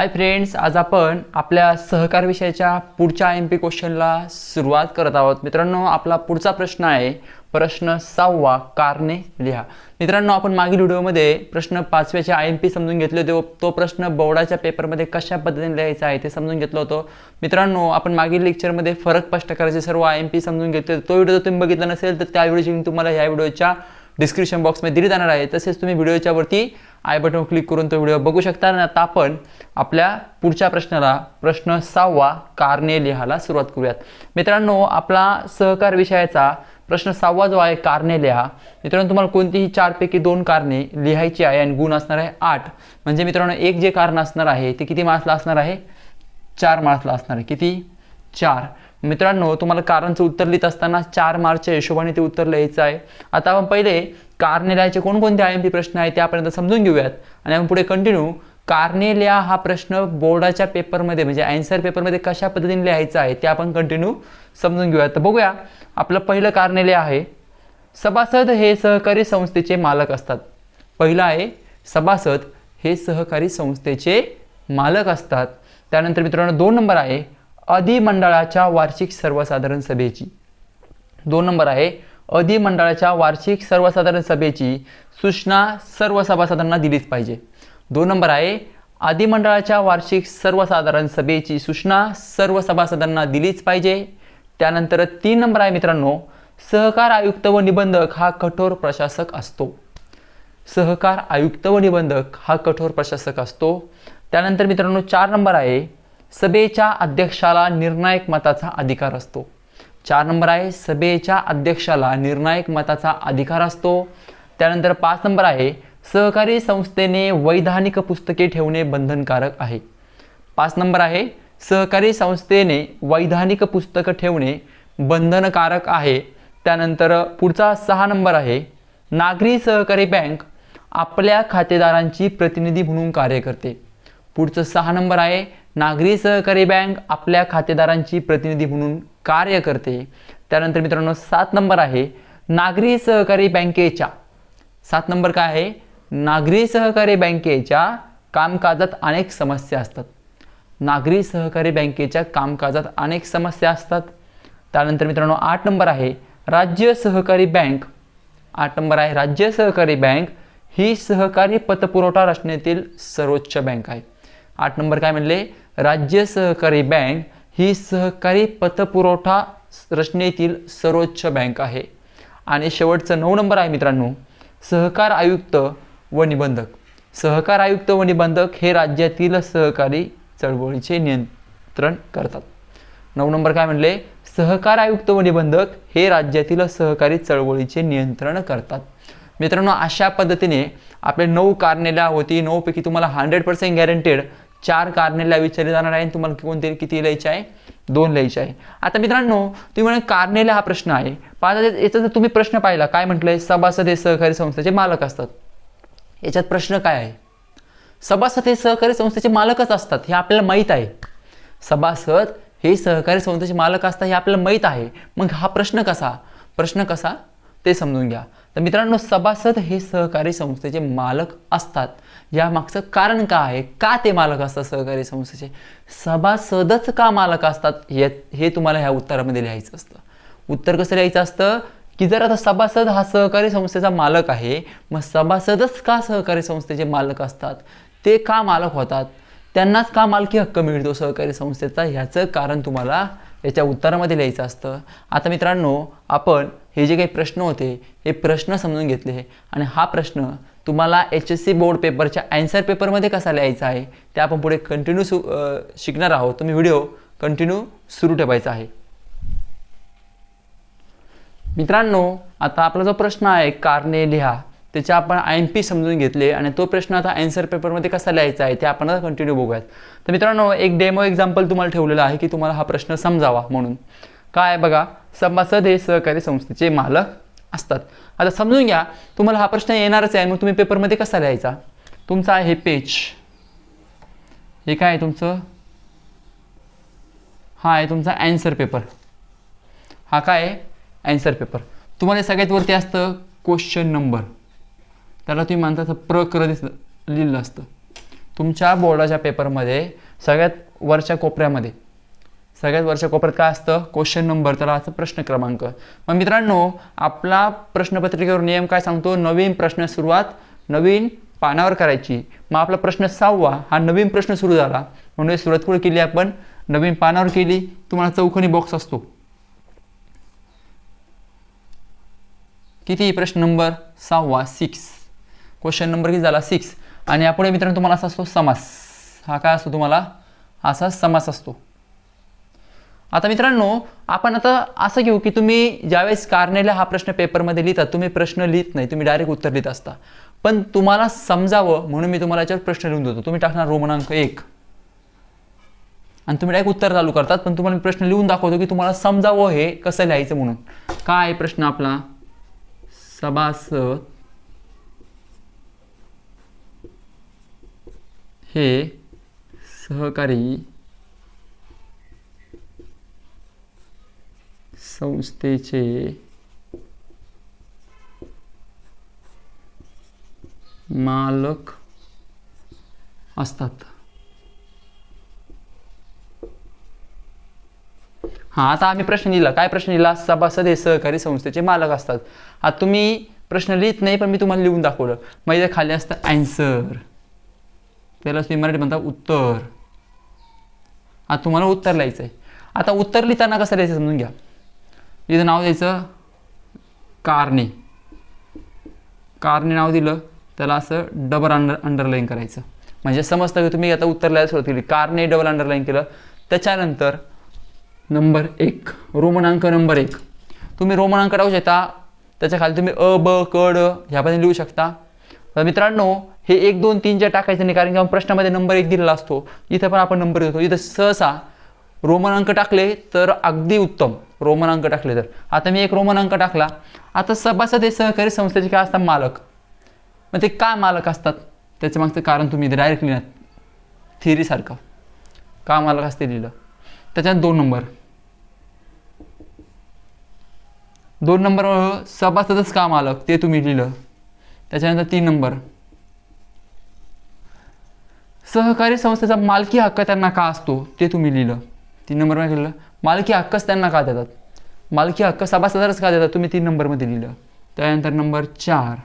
Hi friends आज आपण आपल्या सहकार विषयाच्या पुढच्या एम पी क्वेश्चनला सुरुवात करत आहोत. मित्रांनो आपला पुढचा प्रश्न आहे प्रश्न सहावा कारणे लिहा. मित्रांनो आपण मागील व्हिडिओमध्ये प्रश्न पाचव्याचे आय एम पी समजून घेतले होते. तो प्रश्न बोर्डाच्या पेपरमध्ये कशा पद्धतीने लिहायचा आहे ते समजून घेतलं होतं. मित्रांनो आपण मागील लेक्चरमध्ये फरक स्पष्ट करायचे सर्व आय एम पी समजून घेतले तो व्हिडिओ जर तुम्ही बघितला नसेल तर त्या व्हिडिओची तुम्हाला ह्या व्हिडिओच्या डिस्क्रिप्शन बॉक्समध्ये दिली जाणार आहे. तसेच तुम्ही व्हिडिओच्या वरती आय बटन क्लिक करून तो व्हिडिओ बघू शकता. आणि आता आपण आपल्या पुढच्या प्रश्नाला प्रश्न सहावा कारणे लिहायला सुरुवात करूयात. मित्रांनो आपला सहकार विषयाचा प्रश्न सहावा जो आहे कारणे लिहा. मित्रांनो तुम्हाला कोणतीही चारपैकी दोन कारणे लिहायची आहे आणि गुण असणार आहे आठ. म्हणजे मित्रांनो एक जे कारण असणार आहे ते किती मार्क्सला असणार आहे? चार मार्क्सला असणार आहे. किती? चार. मित्रांनो तुम्हाला कारणचं उत्तर लिहित असताना चार मार्चच्या हिशोबाने ते उत्तर लिहायचं आहे. आता आपण पहिले कार्नेल्याचे लिहायचे कोणकोणते आय एम पी प्रश्न आहेत त्यापर्यंत समजून घेऊयात. आणि आपण पुढे कंटिन्यू कार्नेल्या लिहा हा प्रश्न बोर्डाच्या पेपरमध्ये म्हणजे अँसर पेपरमध्ये कशा पद्धतीने लिहायचा आहे ते आपण कंटिन्यू समजून घेऊयात. तर बघूया आपलं पहिलं कार्नेल्या लिहा आहे. सभासद हे सहकारी संस्थेचे मालक असतात. पहिलं आहे सभासद हे सहकारी संस्थेचे मालक असतात. त्यानंतर मित्रांनो दोन नंबर आहे अधिमंडळाच्या वार्षिक सर्वसाधारण सभेची. दोन नंबर आहे. अधिमंडळाच्या वार्षिक सर्वसाधारण सभेची सूचना सर्व सभासदांना दिलीच पाहिजे. दोन नंबर आहे. अधिमंडळाच्या वार्षिक सर्वसाधारण सभेची सूचना सर्व सभासदांना दिलीच पाहिजे. त्यानंतर तीन नंबर आहे मित्रांनो सहकार आयुक्त व निबंधक हा कठोर प्रशासक असतो. सहकार आयुक्त व निबंधक हा कठोर प्रशासक असतो. त्यानंतर मित्रांनो चार नंबर आहे. सभेच्या अध्यक्षाला निर्णायक मताचा अधिकार असतो. चार नंबर आहे सभेच्या अध्यक्षाला निर्णायक मताचा अधिकार असतो. त्यानंतर पाच नंबर आहे सहकारी संस्थेने वैधानिक पुस्तके ठेवणे बंधनकारक आहे. पाच नंबर आहे सहकारी संस्थेने वैधानिक पुस्तकं ठेवणे बंधनकारक आहे. त्यानंतर पुढचा सहा नंबर आहे नागरी सहकारी बँक आपल्या खातेदारांची प्रतिनिधी म्हणून कार्य करते. पुढचं सहा नंबर आहे नागरी सहकारी बँक आपल्या खातेदारांची प्रतिनिधी म्हणून कार्य करते. त्यानंतर मित्रांनो सात नंबर आहे नागरी सहकारी बँकेच्या. सात नंबर काय आहे? नागरी सहकारी बँकेच्या कामकाजात अनेक समस्या असतात. नागरी सहकारी बँकेच्या कामकाजात अनेक समस्या असतात. त्यानंतर मित्रांनो आठ नंबर आहे राज्य सहकारी बँक. आठ नंबर आहे राज्य सहकारी बँक ही सहकारी पतपुरवठा रचनेतील सर्वोच्च बँक आहे. आठ नंबर काय म्हणले? राज्य सहकारी बँक ही सहकारी पतपुरवठा रचनेतील सर्वोच्च बँक आहे. आणि शेवटचं नऊ नंबर आहे मित्रांनो सहकार आयुक्त व निबंधक. सहकार आयुक्त व निबंधक हे राज्यातील सहकारी चळवळीचे नियंत्रण करतात. नऊ नंबर काय म्हणले? सहकार आयुक्त व निबंधक हे राज्यातील सहकारी चळवळीचे नियंत्रण करतात. मित्रांनो अशा पद्धतीने आपले नऊ कारनेल्या होती. नऊपैकी तुम्हाला हंड्रेड पर्सेंट गॅरंटेड चार कारणेला विचारले जाणार आहे आणि तुम्हाला कोणते किती लिहायचे आहे? दोन लिहायचे आहे. आता मित्रांनो तुम्ही म्हणे कारणेला हा प्रश्न आहे. पाहता याचा जर तुम्ही प्रश्न पाहिला काय म्हटलंय? सभासद हे सहकारी संस्थेचे मालक असतात. याच्यात प्रश्न काय आहे? सभासद हे सहकारी संस्थेचे मालकच असतात हे आपल्याला माहीत आहे. सभासद हे सहकारी संस्थेचे मालक असतात हे आपल्याला माहीत आहे. मग हा प्रश्न कसा? प्रश्न कसा? ते समजून घ्या. तर मित्रांनो सभासद हे सहकारी संस्थेचे मालक असतात. या मागचं कारण का आहे? का ते मालक असतात सहकारी संस्थेचे? सभासदच का मालक असतात? हे हे तुम्हाला ह्या उत्तरामध्ये लिहायचं असतं. उत्तर कसं लिहायचं असतं? की जर आता सभासद हा सहकारी संस्थेचा मालक आहे मग सभासदच का सहकारी संस्थेचे मालक असतात? ते का मालक होतात? त्यांनाच का मालकी हक्क मिळतो सहकारी संस्थेचा? ह्याचं कारण तुम्हाला याच्या उत्तरामध्ये लिहायचं असतं. आता मित्रांनो आपण हे जे काही प्रश्न होते हे प्रश्न समजून घेतले. आणि हा प्रश्न तुम्हाला एच एस सी बोर्ड पेपरच्या ॲन्सर पेपरमध्ये कसा लिहायचा आहे ते आपण पुढे कंटिन्यू सु शिकणार आहोत. तुम्ही व्हिडिओ कंटिन्यू सुरू ठेवायचा आहे. मित्रांनो आता आपला जो प्रश्न आहे कारणे लिहा त्याचे आपण आय एम पी समजून घेतले आणि तो प्रश्न आता अँसर पेपरमध्ये कसा लिहायचा आहे ते आपण आता कंटिन्यू बघूयात. तर मित्रांनो एक डेमो एक्झाम्पल तुम्हाला ठेवलेला आहे की तुम्हाला हा प्रश्न समजावा म्हणून. काय आहे बघा सभासद हे सहकारी संस्थेचे मालक असतात. आता समजून घ्या तुम्हाला हा प्रश्न येणारच आहे मग तुम्ही पेपरमध्ये कसा लिहायचा? तुमचा आहे पेज. हे काय आहे तुमचं? हा आहे तुमचा अँसर पेपर हा काय आहे? अँसर पेपर तुम्हाला सगळ्यात वरती असतं क्वेश्चन नंबर त्याला तुम्ही म्हणता प्रकर दिस लिहिलं असतं. तुमच्या बोर्डाच्या पेपरमध्ये सगळ्यात वरच्या कोपऱ्यामध्ये सगळ्यात वरच्या कोपऱ्यात काय असतं? क्वेश्चन नंबर तर असं प्रश्न क्रमांक. मग मित्रांनो आपला प्रश्नपत्रिकेवर नियम काय सांगतो? नवीन प्रश्न सुरुवात नवीन पानावर करायची. मग आपला प्रश्न सहावा हा नवीन प्रश्न सुरू झाला. म्हणून सुरुवात कुठे केली आपण? नवीन पानावर केली. तुम्हाला चौकोनी बॉक्स असतो. किती? प्रश्न नंबर सहावा सिक्स क्वेश्चन नंबर किती झाला? सिक्स आणि यापुढे मित्रांनो तुम्हाला असा असतो समास. हा काय असतो तुम्हाला? असा समास असतो. आता मित्रांनो आपण आता असं घेऊ की तुम्ही ज्यावेळेस कारनेला हा प्रश्न पेपरमध्ये लिहितात तुम्ही प्रश्न लिहित नाही तुम्ही डायरेक्ट उत्तर लिहित असता. पण तुम्हाला समजावं म्हणून मी तुम्हाला याच्यावर प्रश्न लिहून देतो. तुम्ही टाकणार रोमनांक एक. आणि तुम्ही डायरेक्ट उत्तर चालू करतात पण तुम्हाला मी प्रश्न लिहून दाखवतो की तुम्हाला समजावं हे कसं लिहायचं म्हणून. काय आहे प्रश्न आपला? सभासद हे सहकारी संस्थेचे मालक असतात. हा आता आम्ही प्रश्न लिहिला. काय प्रश्न लिहिला? सभासद हे सहकारी संस्थेचे मालक असतात. आता तुम्ही प्रश्न लिहित नाही पण मी तुम्हाला लिहून दाखवलं. मग इथे खाली असतं अँसर त्याला तुम्ही मराठी म्हणता उत्तर. आता तुम्हाला उत्तर लिहायचं आहे आता उत्तर लिहिताना कसं लिहायचं समजून घ्या. इथं नाव द्यायचं. कारणे. कारणे नाव दिलं त्याला असं डबल अंडर अंडरलाईन करायचं. म्हणजे समजतं की तुम्ही आता उत्तर लिहायला सुरुवात केली. कारने डबल अंडरलाईन केलं. त्याच्यानंतर नंबर एक रोमनांक नंबर एक. तुम्ही रोमनांक टाकू शकता. त्याच्याखाली तुम्ही अ ब क ड ह्यापर्यंत लिहू शकता. तर मित्रांनो हे एक दोन तीन जे टाकायचं नाही कारण की आपण प्रश्नामध्ये नंबर एक दिलेला असतो. इथं पण आपण नंबर देतो. इथं सहसा रोमन अंक टाकले तर अगदी उत्तम. रोमन अंक टाकले तर. आता मी एक रोमन अंक टाकला. आता सभासद हे सहकारी संस्थेचे काय असतात? मालक. मग ते काय मालक असतात? त्याचं मागचं कारण तुम्ही डायरेक्ट लिहिणार. थिअरीसारखं का मालक असते लिहिलं? त्याच्यात दोन नंबर. दोन नंबर सभासदच का मालक? ते तुम्ही लिहिलं. त्याच्यानंतर तीन नंबर. सहकारी संस्थेचा मालकी हक्क त्यांना का असतो? ते तुम्ही लिहिलं. तीन नंबरमध्ये लिहिलं. मालकी हक्कच त्यांना का देतात? मालकी हक्क सभासदारच का देतात? तुम्ही तीन नंबरमध्ये लिहिलं. त्यानंतर नंबर चार.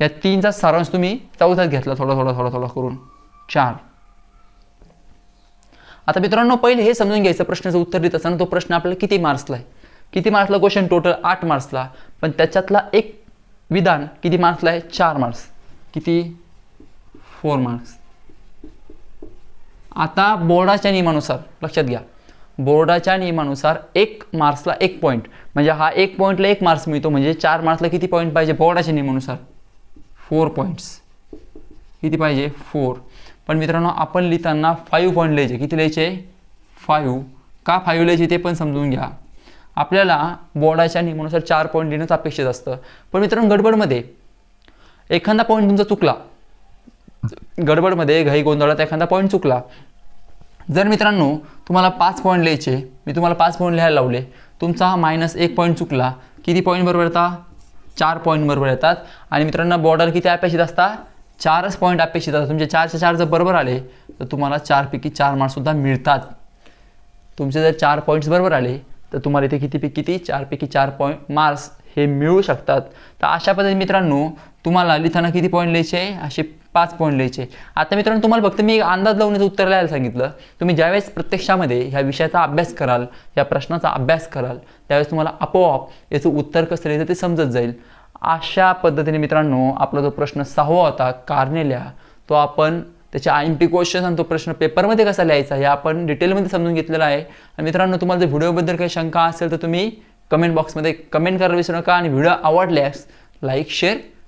या तीनचा सारांश तुम्ही चौथ्यात घेतला थोडा थोडा थोडा थोडा करून. चार. आता मित्रांनो पहिले हे समजून घ्यायचं प्रश्नाचं उत्तर देत असताना तो प्रश्न आपल्याला किती मार्क्सला आहे? किती मार्क्सला क्वेश्चन टोटल आठ मार्क्सला पण त्याच्यातला एक विधान किती मार्क्सला आहे? चार मार्क्स किती? फोर मार्क्स आता बोर्डाच्या नियमानुसार लक्षात घ्या. बोर्डाच्या नियमानुसार एक मार्क्सला एक पॉईंट म्हणजे हा एक पॉईंटला एक मार्क्स मिळतो म्हणजे चार मार्क्सला किती पॉईंट पाहिजे? बोर्डाच्या नियमानुसार. फोर पॉईंट्स किती पाहिजे? फोर पण मित्रांनो आपण लिहिताना फाईव्ह पॉईंट लिहायचे. किती लिहायचे? फाईव्ह का फाईव्ह लिहायचे ते पण समजून घ्या. आपल्याला बोर्डाच्या नियमानुसार चार पॉईंट लिहिणंच अपेक्षित असतं. पण मित्रांनो गडबडमध्ये एखादा पॉईंट तुमचा चुकला. गडबडमध्ये घाई गोंधळात एखादा पॉईंट चुकला. जर मित्रांनो तुम्हाला पाच पॉईंट लिहायचे मी तुम्हाला पाच पॉईंट लिहायला लावले तुमचा हा मायनस एक पॉईंट चुकला किती पॉईंट बरोबर येतात? चार पॉईंट बरोबर येतात. आणि मित्रांनो बॉर्डर किती अपेक्षित असतात? चारच पॉईंट अपेक्षित असतात. तुमचे चारचे चार जर बरोबर आले तर तुम्हाला चारपैकी चार मार्क्ससुद्धा मिळतात. तुमचे जर चार पॉईंट्स बरोबर आले तर तुम्हाला इथे कितीपैकी किती? चारपैकी चार पॉईंट मार्क्स हे मिळू शकतात. तर अशा पद्धतीने मित्रांनो तुम्हाला लिहिताना किती पॉईंट लिहायचे असे पाच पॉईंट लिहायचे आता मित्रांनो तुम्हाला फक्त मी एक अंदाज लावण्याचं उत्तर लिहायला सांगितलं. तुम्ही ज्यावेळेस प्रत्यक्षामध्ये ह्या विषयाचा अभ्यास कराल या प्रश्नाचा अभ्यास कराल त्यावेळेस तुम्हाला आपोआप याचं उत्तर कसं लिहायचं ते समजत जाईल. अशा पद्धतीने मित्रांनो आपला जो प्रश्न सहावा होता कारनेल्या तो आपण त्याचे आय एम पी क्वेश्चन आणि तो प्रश्न पेपरमध्ये कसा लिहायचा हे आपण डिटेलमध्ये समजून घेतलेला आहे. आणि मित्रांनो तुम्हाला जर व्हिडिओबद्दल काही शंका असेल तर तुम्ही कमेंट बॉक्समध्ये कमेंट करायला विसरू नका. आणि व्हिडिओ आवडल्यास लाईक शेअर